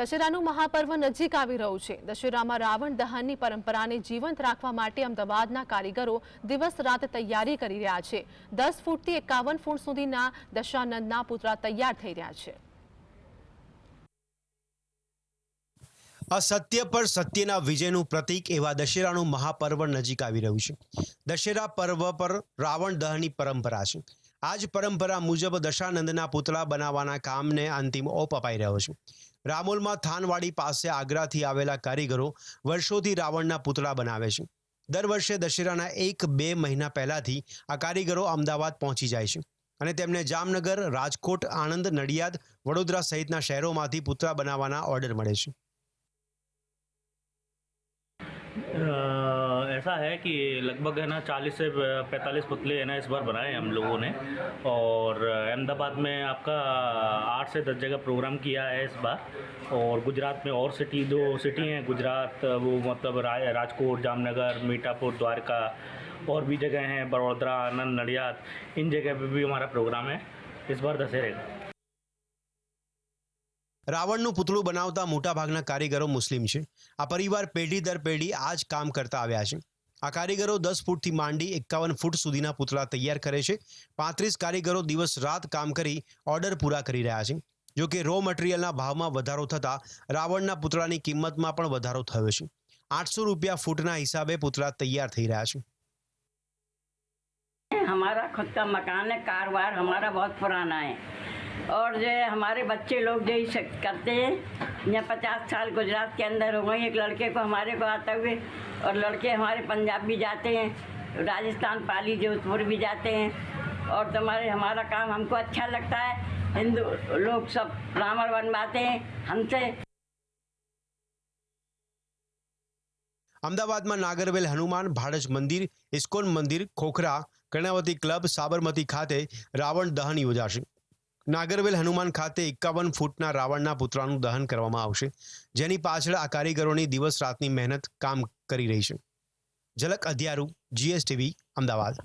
દશેરાનું મહાપર્વ નજીક આવી રહ્યું છે. દશેરામાં રાવણ દહનની પરંપરાને જીવંત રાખવા માટે અમદાવાદના કારીગરો દિવસ રાત તૈયારી કરી રહ્યા છે. દસ ફૂટથી એકાવન ફૂટ સુધીના દશાનંદના પુતળા તૈયાર થઈ રહ્યા છે. અસત્ય પર સત્યના વિજયનું પ્રતીક એવા દશેરાનું મહાપર્વ નજીક આવી રહ્યું છે. દશેરા પર્વ પર રાવણ દહનની પરંપરા છે. આ જ પરંપરા મુજબ દશાનંદના પુતળા બનાવવાના કામને અંતિમ ઓપ અપાઈ રહ્યો છે. રામોલમાં થાનવાડી પાસે આગ્રાથી આવેલા કારીગરો વર્ષોથી રાવણના પુતળા બનાવે છે. દર વર્ષે દશેરાના એક બે મહિના પહેલાથી આ કારીગરો અમદાવાદ પહોંચી જાય છે અને તેમને જામનગર, રાજકોટ, આણંદ, નડિયાદ, વડોદરા સહિતના શહેરોમાંથી પુતળા બનાવવાના ઓર્ડર મળે છે. ऐसा है कि लगभग है ना चालीस से पैंतालीस पुतले है ना इस बार बनाए हम लोगों ने। और अहमदाबाद में आपका आठ से दस जगह प्रोग्राम किया है इस बार। और गुजरात में और सिटी दो सिटी हैं गुजरात वो मतलब रा, राजकोट जामनगर मीठापुर द्वारका और भी जगह हैं बड़ोदरा आनंद नडियाद इन जगह पर भी हमारा प्रोग्राम है। इस बार दशहरे का। રાવણનું પુતળું બનાવતા મોટાભાગના કારીગરો મુસ્લિમ છે આ પરિવાર પેઢી દર પેઢી આ જ કામ કરતા આવ્યા છે આ કારીગરો દસ ફૂટથી માંડી એકાવન ફૂટ સુધીના પુતળા તૈયાર કરે છે પાંત્રીસ કારીગરો દિવસ રાત કામ કરી ઓર્ડર પૂરા કરી રહ્યા છે જો કે રો મટીરિયલના ભાવમાં વધારો થતાં રાવણના પુતળાની કિંમતમાં પણ વધારો થયો છે આઠસો રૂપિયા ફૂટના હિસાબે પુતળા તૈયાર થઈ રહ્યા છે हमारा खुद का मकान है कारोबार हमारा बहुत पुराना है और जो है हमारे बच्चे लोग जो ही करते हैं यहाँ पचास साल गुजरात के अंदर हो गए एक लड़के को हमारे को आते हुए और लड़के हमारे पंजाब भी जाते हैं राजस्थान पाली जोधपुर भी जाते हैं और तुम्हारे हमारा काम हमको अच्छा लगता है हिंदू लोग सब रावण बनवाते हैं हमसे અમદાવાદમાં નાગરવેલ હનુમાન ભાડજ મંદિર ઇસ્કોન મંદિર ખોખરા કર્ણાવતી ક્લબ સાબરમતી ખાતે રાવણ દહન યોજાશે નાગરવેલ હનુમાન ખાતે એકાવન ફૂટના રાવણના પુતળાનું દહન કરવામાં આવશે, જેની પાછળ આ કારીગરોની દિવસ રાતની મહેનત કામ કરી રહી છે. ઝલક અધ્યારું જીએસટીવી અમદાવાદ.